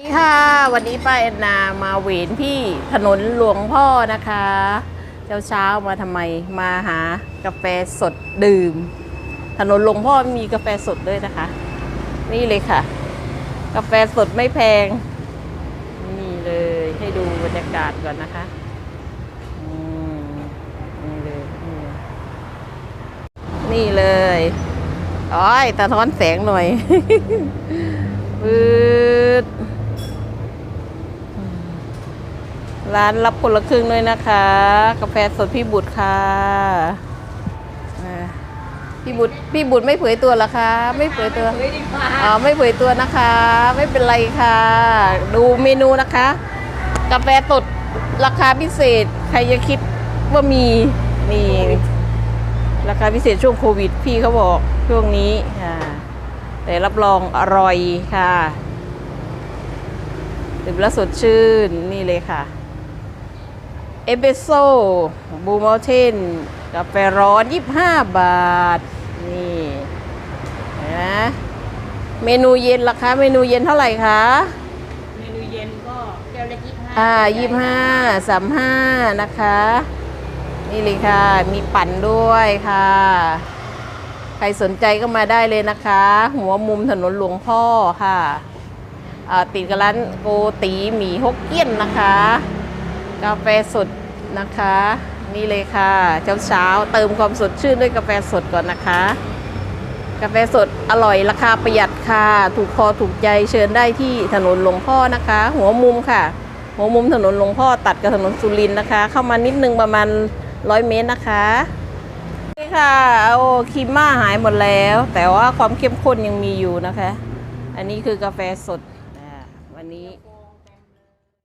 สวัสดีค่ะ วันนี้ป้าแอนนามาเวนที่ถนนหลวงพ่อนะคะ เช้าเช้าๆมาทำไมมาหากาแฟสดดื่ม ถนนหลวงพ่อมีกาแฟสดด้วยนะคะ นี่เลยค่ะ กาแฟสดไม่แพง นี่เลยให้ดูบรรยากาศก่อนนะคะนี่เลยนี่เลยอ้อยตะท้อนแสงหน่อยปืด ร้านรับคนละครึ่งด้วยนะคะ กาแฟสดพี่บุตรค่ะอ่าพี่บุตรพี่บุตรไม่เผยตัวเหรอคะ ไม่เผยตัวอ๋อไม่เผยตัวนะคะ ไม่เป็นไรค่ะ ดูเมนูนะคะ กาแฟสดราคาพิเศษ ใครจะคิดว่ามีนี่ราคาพิเศษช่วงโควิด พี่เขาบอกช่วงนี้ค่ะแต่รับรองอร่อยค่ะดื่มแล้วสดชื่นนี่เลยค่ะเอเปโซบูม u เทนกาแฟร้อน 25 บาท นี่นะเมนูเย็นราคาเมนูเย็นเท่าไหร่คะ เมนูเย็นก็แก้วเล็กยี่ห้าอ่ายี่ห้าสามห้านะคะ นี่เลยค่ะ มีปั่นด้วยค่ะ ใครสนใจก็มาได้เลยนะคะ หัวมุมถนนหลวงพ่อค่ะอ่าติดกับร้านโกตีหมีฮกเกี้ยนนะคะ กาแฟสด นะคะ นี่เลยค่ะเช้าเช้าๆเติมความสดชื่นด้วยกาแฟสดก่อนนะคะ กาแฟสดอร่อยราคาประหยัดค่ะ ถูกคอถูกใจเชิญได้ที่ถนนหลวงพ่อนะคะ หัวมุมค่ะ หัวมุมถนนหลวงพ่อตัดกับถนนสุรินทร์นะคะ เข้ามานิดนึงประมาณร้อยเมตรนะคะนี่ค่ะโอ้คิมม่าหายหมดแล้ว แต่ว่าความเข้มข้นยังมีอยู่นะคะ อันนี้คือกาแฟสดวันนี้